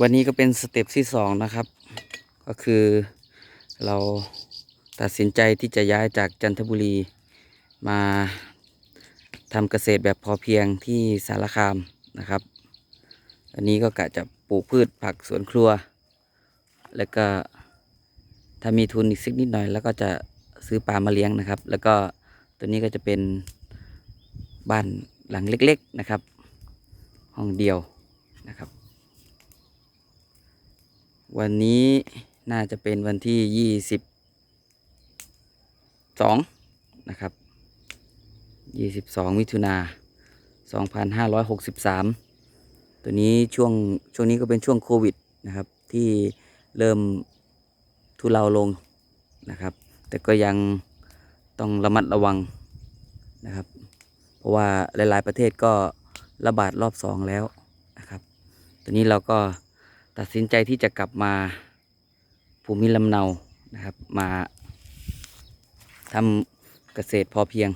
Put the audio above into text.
วันนี้ก็เป็นสเต็ปที่สองนะครับ ก็คือเราตัดสินใจที่จะย้ายจากจันทบุรีมาทำเกษตรแบบพอเพียงที่สารคามนะครับ อันนี้ก็กะจะปลูกพืชผักสวนครัว แล้วก็ถ้ามีทุนอีกสักนิดหน่อย แล้วก็จะซื้อปลามาเลี้ยงนะครับ แล้วก็ตัวนี้ก็จะเป็นบ้านหลังเล็ก ๆ นะครับ ห้องเดียวนะครับ วันนี้น่าจะเป็นวันที่ยี่สิบสองนะครับยี่สิบสองมิถุนาสองพันห้าร้อยหกสิบสามตัวนี้ช่วงช่วงนี้ก็เป็นช่วงโควิดนะครับ ที่เริ่มทุเลาลงนะครับ แต่ก็ยังต้องระมัดระวังนะครับ เพราะว่าหลาย ๆ ประเทศก็ ระบาดรอบสองแล้วนะครับ ตอนนี้เราก็ตัดสินใจที่จะกลับมาภูมิลำเนานะครับ มาทำเกษตรพอเพียง